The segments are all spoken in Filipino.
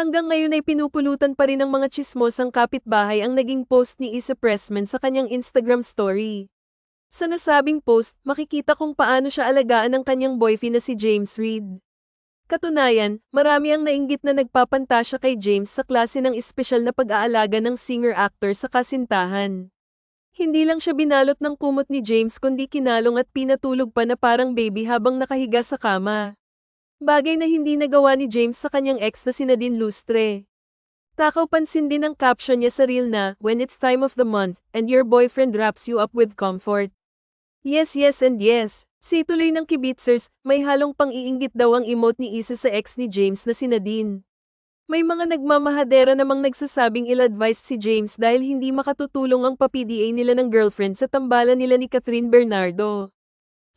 Hanggang ngayon ay pinupulutan pa rin ng mga chismosang kapitbahay ang naging post ni Isa Pressman sa kanyang Instagram story. Sa nasabing post, makikita kung paano siya alagaan ng kanyang boyfriend na si James Reid. Katunayan, marami ang nainggit na nagpapantasya kay James sa klase ng espesyal na pag-aalaga ng singer-actor sa kasintahan. Hindi lang siya binalot ng kumot ni James kundi kinalong at pinatulog pa na parang baby habang nakahiga sa kama. Bagay na hindi nagawa ni James sa kanyang ex na si Nadine Lustre. Takaw pansin din ang caption niya sa reel na, when it's time of the month, and your boyfriend wraps you up with comfort. Yes yes and yes. Si tuloy ng kibitzers, may halong pang-iinggit daw ang emote ni Isa sa ex ni James na si Nadine. May mga nagmamahadera namang nagsasabing ill-advised si James dahil hindi makatutulong ang pa-PDA nila ng girlfriend sa tambalan nila ni Catherine Bernardo.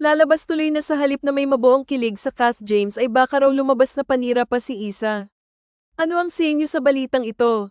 Lalabas tuloy na sa halip na may mabuong kilig sa Kath James ay baka raw lumabas na panira pa si Isa. Ano ang senyo sa balitang ito?